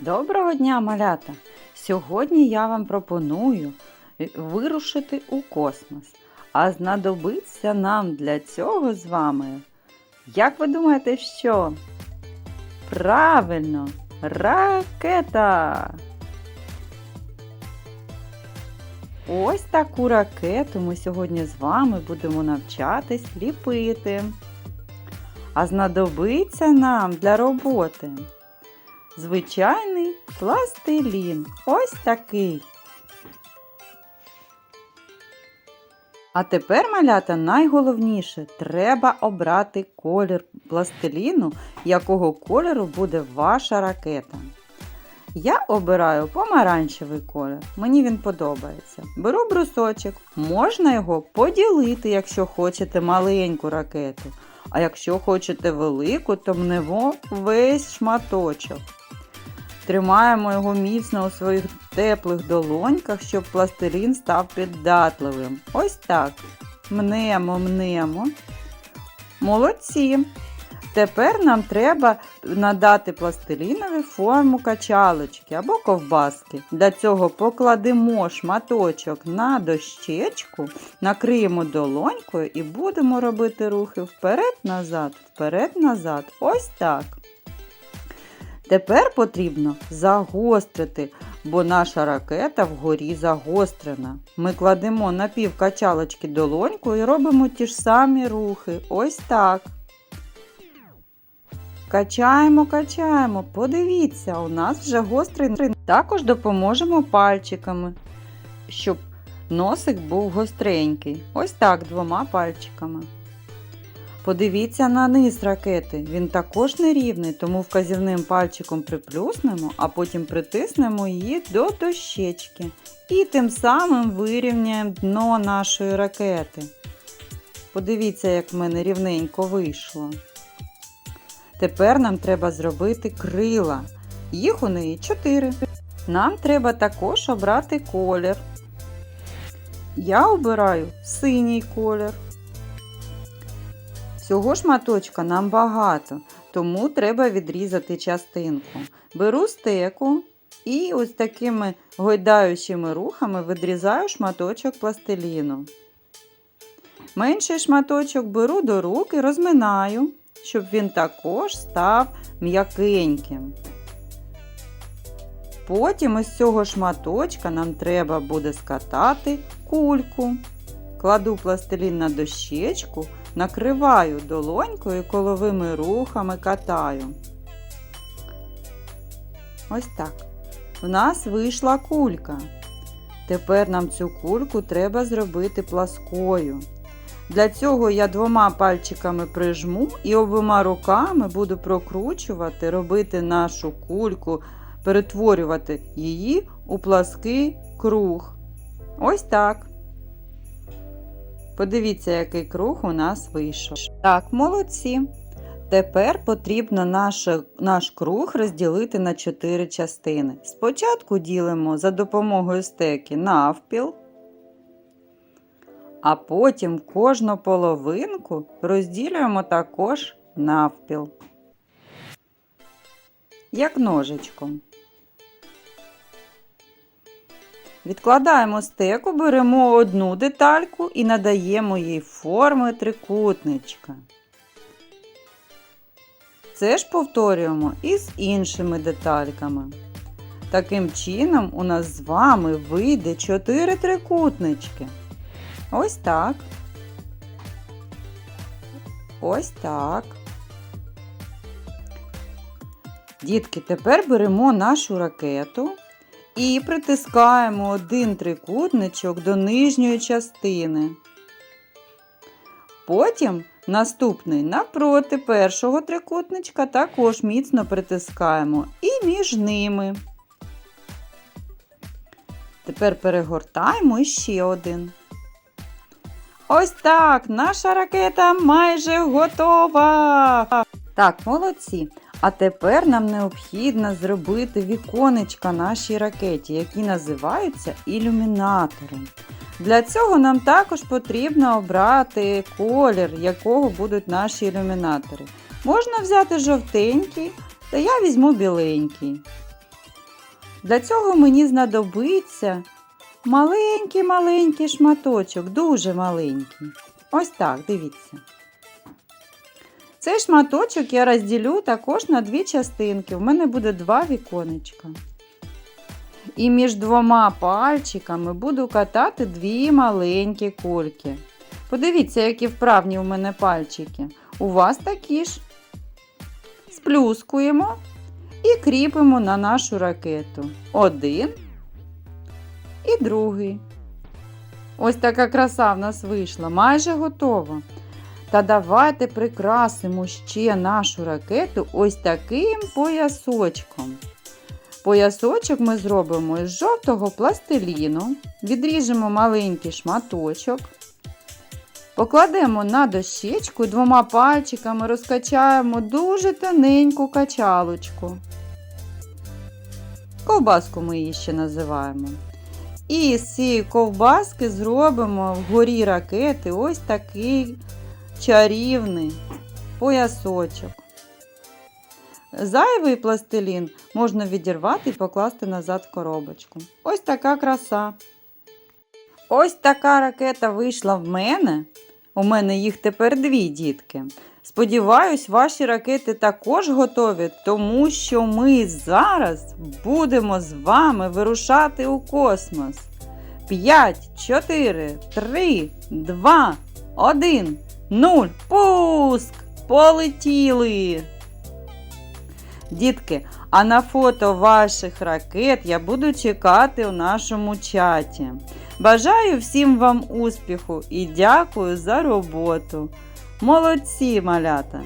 Доброго дня, малята! Сьогодні я вам пропоную е, вирушити у космос. А знадобиться нам для цього з вами. Як ви думаєте, що? Правильно, ракета! Ось таку ракету ми сьогодні з вами будемо навчатись ліпити. А знадобиться нам для роботи звичайний пластилін. Ось такий. А тепер, малята, найголовніше треба обрати колір пластиліну, якого кольору буде ваша ракета. Я обираю помаранчевий колір, мені він подобається. Беру брусочок, можна його поділити, якщо хочете маленьку ракету. А якщо хочете велику, то мнемо весь шматочок. Тримаємо його міцно у своїх теплих долоньках, щоб пластилін став піддатливим. Ось так. Мнемо, мнемо. Молодці. Тепер нам треба надати пластилінові форму качалочки або ковбаски. Для цього покладемо шматочок на дощечку, накриємо долонькою і будемо робити рухи вперед-назад, вперед-назад. Ось так. Тепер потрібно загострити, бо наша ракета вгорі загострена. Ми кладемо на пів качалочки долоньку і робимо ті ж самі рухи. Ось так. Качаємо, качаємо. Подивіться, у нас вже гострий. Також допоможемо пальчиками, щоб носик був гостренький. Ось так двома пальчиками. Подивіться на низ ракети. Він також нерівний, тому вказівним пальчиком приплюснемо, а потім притиснемо її до дощечки. І тим самим вирівняємо дно нашої ракети. Подивіться, як в мене рівненько вийшло. Тепер нам треба зробити крила. Їх у неї 4. Нам треба також обрати колір. Я обираю синій колір. Цього шматочка нам багато, тому треба відрізати частинку. Беру стеку і ось такими гойдаючими рухами відрізаю шматочок пластиліну. Менший шматочок беру до рук і розминаю, щоб він також став м'якеньким. Потім із цього шматочка нам треба буде скатати кульку. Кладу пластилін на дощечку, накриваю долонькою коловими рухами катаю. Ось так. В нас вийшла кулька. Тепер нам цю кульку треба зробити пласкою. Для цього я двома пальчиками прижму і обома руками буду прокручувати, робити нашу кульку, перетворювати її у плаский круг. Ось так. Подивіться, який круг у нас вийшов. Так, молодці. Тепер потрібно наш, наш круг розділити на 4 частини. Спочатку ділимо за допомогою стеки навпіл, а потім кожну половинку розділюємо також навпіл, як ножичком. Відкладаємо стеку, беремо одну детальку і надаємо їй форми трикутничка. Це ж повторюємо і з іншими детальками. Таким чином, у нас з вами вийде 4 трикутнички. Ось так. Ось так. Дітки, тепер беремо нашу ракету і притискаємо один трикутничок до нижньої частини. Потім наступний навпроти першого трикутничка також міцно притискаємо і між ними. Тепер перегортаємо ще один. Ось так, наша ракета майже готова. Так, молодці. А тепер нам необхідно зробити віконечка нашій ракеті, які називаються ілюмінатором. Для цього нам також потрібно обрати колір, якого будуть наші ілюмінатори. Можна взяти жовтенький, та я візьму біленький. Для цього мені знадобиться маленький-маленький шматочок, дуже маленький. Ось так, дивіться. Цей шматочок я розділю також на дві частинки. У мене буде два віконечка. І між двома пальчиками буду катати дві маленькі кульки. Подивіться, які вправні у мене пальчики. У вас такі ж. Сплюскуємо і кріпимо на нашу ракету. Один і другий. Ось така краса в нас вийшла, майже готова. Та давайте прикрасимо ще нашу ракету ось таким поясочком. Поясочок ми зробимо із жовтого пластиліну, відріжемо маленький шматочок, покладемо на дощечку і двома пальчиками розкачаємо дуже тоненьку качалочку. Ковбаску ми її ще називаємо. І з цієї ковбаски зробимо вгорі ракети ось такий чарівний поясочок. Зайвий пластилін можна відірвати і покласти назад в коробочку. Ось така краса. Ось така ракета вийшла в мене. У мене їх тепер дві дітки. Сподіваюсь, ваші ракети також готові, тому що ми зараз будемо з вами вирушати у космос. 5, 4, 3, 2, 1, 0. Пуск! Полетіли! Дітки, а на фото ваших ракет я буду чекати у нашому чаті. Бажаю всім вам успіху і дякую за роботу. Молодці, малята!